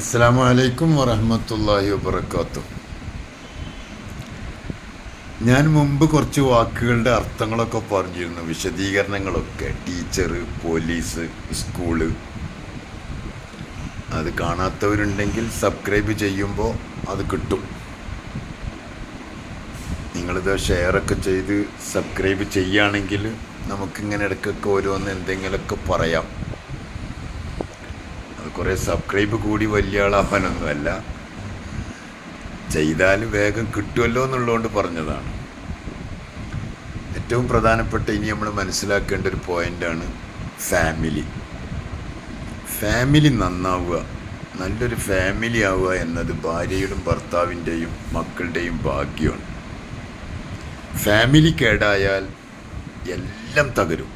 അസ്സാം വലൈക്കും വറഹമത്തല്ലാഹി വബർക്കാത്തു ഞാൻ മുമ്പ് കുറച്ച് വാക്കുകളുടെ അർത്ഥങ്ങളൊക്കെ പറഞ്ഞിരുന്നു. വിശദീകരണങ്ങളൊക്കെ ടീച്ചർ പോലീസ് സ്കൂൾ. അത് കാണാത്തവരുണ്ടെങ്കിൽ സബ്സ്ക്രൈബ് ചെയ്യുമ്പോൾ അത് കിട്ടും. നിങ്ങളിത് ഷെയറൊക്കെ ചെയ്ത് സബ്സ്ക്രൈബ് ചെയ്യുകയാണെങ്കിൽ നമുക്കിങ്ങനെ ഇടയ്ക്കൊക്കെ ഓരോന്ന് എന്തെങ്കിലുമൊക്കെ പറയാം. കുറേ സബ്സ്ക്രൈബ് കൂടി വലിയ ആളാവാനൊന്നുമല്ല ചെയ്താൽ വേഗം കിട്ടുമല്ലോ എന്നുള്ളതുകൊണ്ട് പറഞ്ഞതാണ്. ഏറ്റവും പ്രധാനപ്പെട്ട ഇനി നമ്മൾ മനസ്സിലാക്കേണ്ട ഒരു പോയിന്റാണ് ഫാമിലി ഫാമിലി നന്നാവുക. നല്ലൊരു ഫാമിലി ആവുക എന്നത് ഭാര്യയുടെയും ഭർത്താവിന്റെയും മക്കളുടെയും ഭാഗ്യമാണ്. ഫാമിലി കേടായാൽ എല്ലാം തകരും.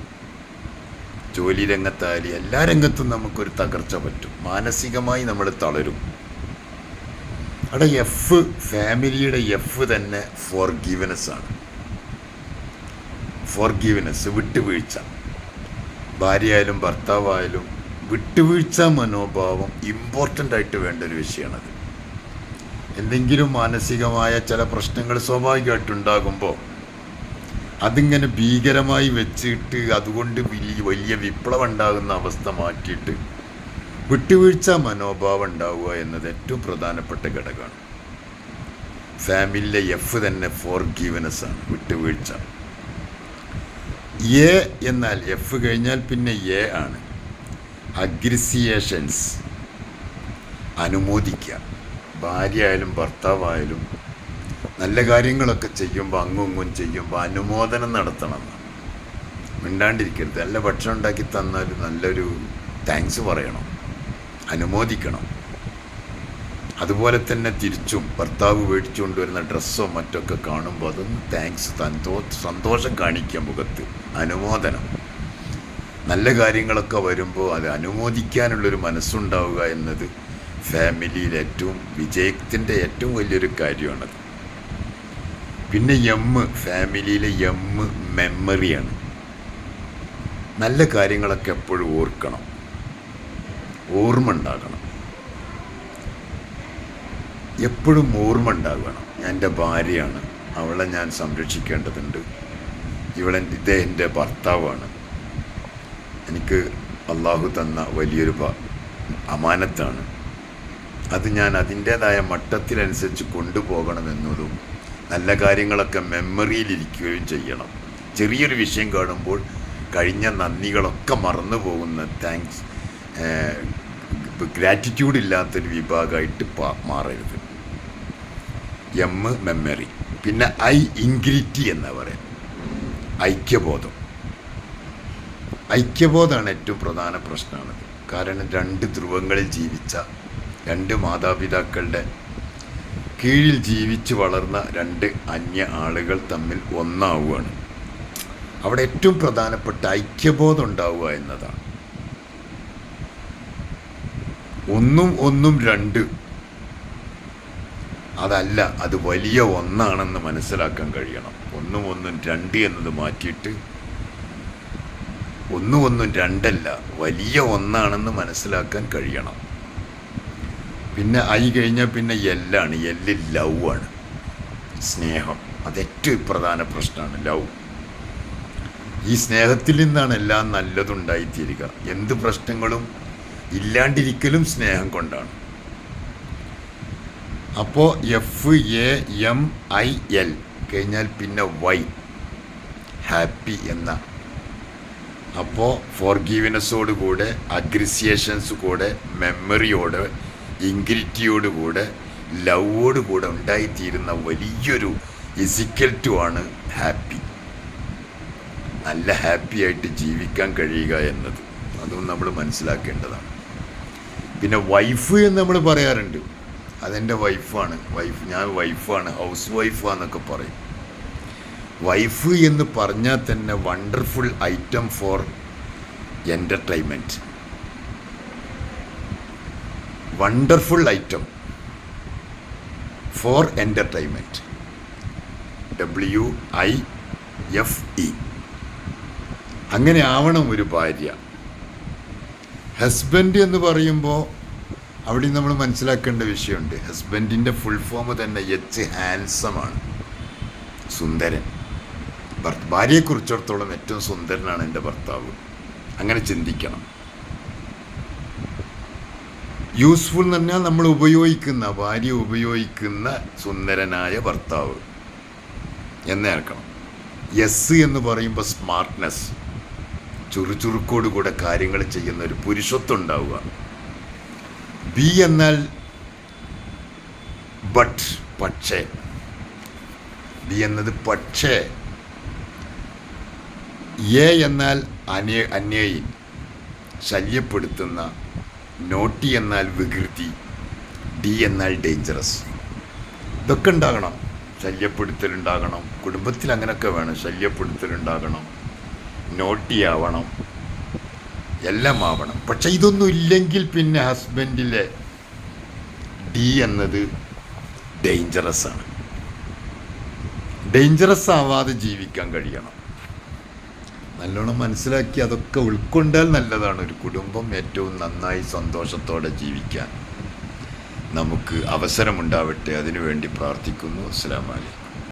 ജോലി രംഗത്തായാലും എല്ലാ രംഗത്തും നമുക്കൊരു തകർച്ച പറ്റും. മാനസികമായി നമ്മൾ തളരും. അവിടെ എഫ് ഫാമിലിയുടെ എഫ് തന്നെ ഫോർ ഗീവനസ് ആണ്. ഫോർ ഗീവനസ് വിട്ടുവീഴ്ച. ഭാര്യയായാലും ഭർത്താവായാലും വിട്ടുവീഴ്ച മനോഭാവം ഇമ്പോർട്ടന്റ് ആയിട്ട് വേണ്ട ഒരു വിഷയമാണത്. എന്തെങ്കിലും മാനസികമായ ചില പ്രശ്നങ്ങൾ സ്വാഭാവികമായിട്ടുണ്ടാകുമ്പോൾ അതിങ്ങനെ ഭീകരമായി വെച്ചിട്ട് അതുകൊണ്ട് വലിയ വലിയ വിപ്ലവം ഉണ്ടാകുന്ന അവസ്ഥ മാറ്റിയിട്ട് വിട്ടുവീഴ്ച മനോഭാവം ഉണ്ടാവുക എന്നത് ഏറ്റവും പ്രധാനപ്പെട്ട ഘടകമാണ്. ഫാമിലിയിലെ എഫ് തന്നെ ഫോർ ഗീവനസ് ആണ് വിട്ടുവീഴ്ച. എ എന്നാൽ എഫ് കഴിഞ്ഞാൽ പിന്നെ എ ആണ്. അഗ്രിസിയേഷൻസ് അനുമോദിക്കുക. ഭാര്യ ആയാലും ഭർത്താവായാലും നല്ല കാര്യങ്ങളൊക്കെ ചെയ്യുമ്പോൾ അങ്ങും ഇങ്ങും ചെയ്യുമ്പോൾ അനുമോദനം നടത്തണം. മിണ്ടാണ്ടിരിക്കരുത്. നല്ല ഭക്ഷണം ഉണ്ടാക്കി തന്നാൽ നല്ലൊരു താങ്ക്സ് പറയണം. അനുമോദിക്കണം. അതുപോലെ തന്നെ തിരിച്ചും ഭർത്താവ് മേടിച്ചു കൊണ്ടുവരുന്ന ഡ്രസ്സോ മറ്റൊക്കെ കാണുമ്പോൾ അതൊന്ന് താങ്ക്സ് തന്തോ സന്തോഷം കാണിക്കുക മുഖത്ത്. അനുമോദനം. നല്ല കാര്യങ്ങളൊക്കെ വരുമ്പോൾ അത് അനുമോദിക്കാനുള്ളൊരു മനസ്സുണ്ടാവുക എന്നത് ഫാമിലിയിൽ ഏറ്റവും വിജയത്തിന്റെ ഏറ്റവും വലിയൊരു കാര്യമാണത്. പിന്നെ എം ഫാമിലിയിലെ എം മെമ്മറിയാണ് നല്ല കാര്യങ്ങളൊക്കെ എപ്പോഴും ഓർക്കണം. ഓർമ്മ ഉണ്ടാകണം. എപ്പോഴും ഓർമ്മ ഉണ്ടാകണം. എന്റെ ഭാര്യയാണ്. അവളെ ഞാൻ സംരക്ഷിക്കേണ്ടതുണ്ട്. ഇവളെ ഇദ്ദേഹന്റെ ഭർത്താവാണ്. എനിക്ക് അള്ളാഹു തന്ന വലിയൊരു അമാനത്താണ്. അത് ഞാൻ അതിന്റേതായ മട്ടത്തിനനുസരിച്ച് കൊണ്ടുപോകണമെന്നതും നല്ല കാര്യങ്ങളൊക്കെ മെമ്മറിയിലിരിക്കുകയും ചെയ്യണം. ചെറിയൊരു വിഷയം കാണുമ്പോൾ കഴിഞ്ഞ നന്ദികളൊക്കെ മറന്നു പോകുന്ന താങ്ക്സ് ഗ്രാറ്റിറ്റ്യൂഡ് ഇല്ലാത്തൊരു വിഭാഗമായിട്ട് മാറരുത്. എം മെമ്മറി പിന്നെ ഐ ഇൻഗ്രിറ്റി എന്ന് പറയാം. ഐക്യബോധം. ഐക്യബോധമാണ് ഏറ്റവും പ്രധാന പ്രശ്നമാണത്. കാരണം രണ്ട് ധ്രുവങ്ങളിൽ ജീവിച്ച രണ്ട് മാതാപിതാക്കളുടെ കീഴിൽ ജീവിച്ച് വളർന്ന രണ്ട് അന്യ ആളുകൾ തമ്മിൽ ഒന്നാവുകയാണ്. അവിടെ ഏറ്റവും പ്രധാനപ്പെട്ട ഐക്യബോധം ഉണ്ടാവുക എന്നതാണ്. ഒന്നും ഒന്നും രണ്ട്. അതല്ല അത് വലിയ ഒന്നാണെന്ന് മനസ്സിലാക്കാൻ കഴിയണം. ഒന്നും ഒന്നും രണ്ട് എന്നത് മാറ്റിയിട്ട് ഒന്നും ഒന്നും രണ്ടല്ല വലിയ ഒന്നാണെന്ന് മനസ്സിലാക്കാൻ കഴിയണം. പിന്നെ ഐ കഴിഞ്ഞാൽ പിന്നെ എല്ലാണ്. എല്ല് ലവ് ആണ്. സ്നേഹം. അത് ഏറ്റവും പ്രധാന പ്രശ്നമാണ് ലവ്. ഈ സ്നേഹത്തിൽ നിന്നാണ് എല്ലാം നല്ലതുണ്ടായിത്തീരുക. എന്ത് പ്രശ്നങ്ങളും ഇല്ലാണ്ടിരിക്കലും സ്നേഹം കൊണ്ടാണ്. അപ്പോൾ F A M I L കഴിഞ്ഞാൽ പിന്നെ വൈ ഹാപ്പി എന്ന. അപ്പോൾ ഫോർഗീവ്നെസ്സോട് കൂടെ അഗ്രിസിയേഷൻസ് കൂടെ മെമ്മറിയോട് ഇൻഗ്രിറ്റിയോട് കൂടെ ലവോട് കൂടെ ഉണ്ടായിത്തീരുന്ന വലിയൊരു ഇസിക്കൽ ടു ആണ് ഹാപ്പി നല്ല ഹാപ്പി ആയിട്ട് ജീവിക്കാൻ കഴിയുക എന്നത്. അതും നമ്മൾ മനസ്സിലാക്കേണ്ടതാണ്. പിന്നെ വൈഫ് എന്ന് നമ്മൾ പറയാറുണ്ട്. അതെന്റെ വൈഫാണ് വൈഫ് ഞാൻ വൈഫാണ് ഹൗസ് വൈഫാന്നൊക്കെ പറയും. വൈഫ് എന്ന് പറഞ്ഞാൽ തന്നെ wonderful item for entertainment wonderful item for entertainment W I F E അങ്ങനെ ആവണം ഒരു ഭാര്യ. ഹസ്ബൻഡ് എന്ന് പറയുമ്പോൾ അവിടെ നമ്മൾ മനസ്സിലാക്കേണ്ട വിഷയമുണ്ട്. ഹസ്ബൻഡിന്റെ ഫുൾ ഫോം തന്നെ എച്ച് ഹാൻസമാണ് സുന്ദരൻ. ഭാര്യയെക്കുറിച്ചിടത്തോളം ഏറ്റവും സുന്ദരനാണ് എന്റെ ഭർത്താവ്. അങ്ങനെ ചിന്തിക്കണം. യൂസ്ഫുൾ എന്ന് പറഞ്ഞാൽ നമ്മൾ ഉപയോഗിക്കുന്ന ഭാര്യ ഉപയോഗിക്കുന്ന സുന്ദരനായ ഭർത്താവ്. എന്ന് യെസ് എന്ന് പറയുമ്പോൾ സ്മാർട്ട്നെസ് ചുറുചുറുക്കോടുകൂടെ കാര്യങ്ങൾ ചെയ്യുന്ന ഒരു പുരുഷത്വം ഉണ്ടാവുക ബി എന്നാൽ ബട്ട് പക്ഷേ. ബി എന്നത് പക്ഷേ. എ എന്നാൽ അന്യ അന്യയിൽ ശല്യപ്പെടുത്തുന്ന നോട്ടി എന്നാൽ വികൃതി ഡി എന്നാൽ ഡേഞ്ചറസ് ഇതൊക്കെ ഉണ്ടാകണം. ശല്യപ്പെടുത്തലുണ്ടാകണം. കുടുംബത്തിൽ അങ്ങനെയൊക്കെ വേണം. ശല്യപ്പെടുത്തലുണ്ടാകണം. നോട്ടിയാവണം. എല്ലാം ആവണം പക്ഷെ ഇതൊന്നും ഇല്ലെങ്കിൽ പിന്നെ ഹസ്ബൻഡിലെ ഡി എന്നത് ഡേഞ്ചറസ് ആണ്. ഡേഞ്ചറസ് ആവാതെ ജീവിക്കാൻ കഴിയണം. നല്ലോണം മനസ്സിലാക്കി അതൊക്കെ ഉൾക്കൊണ്ടാൽ നല്ലതാണ്. ഒരു കുടുംബം ഏറ്റവും നന്നായി സന്തോഷത്തോടെ ജീവിക്കാൻ നമുക്ക് അവസരമുണ്ടാവട്ടെ. അതിനുവേണ്ടി പ്രാർത്ഥിക്കുന്നു. അസ്സലാമു അലൈക്കും.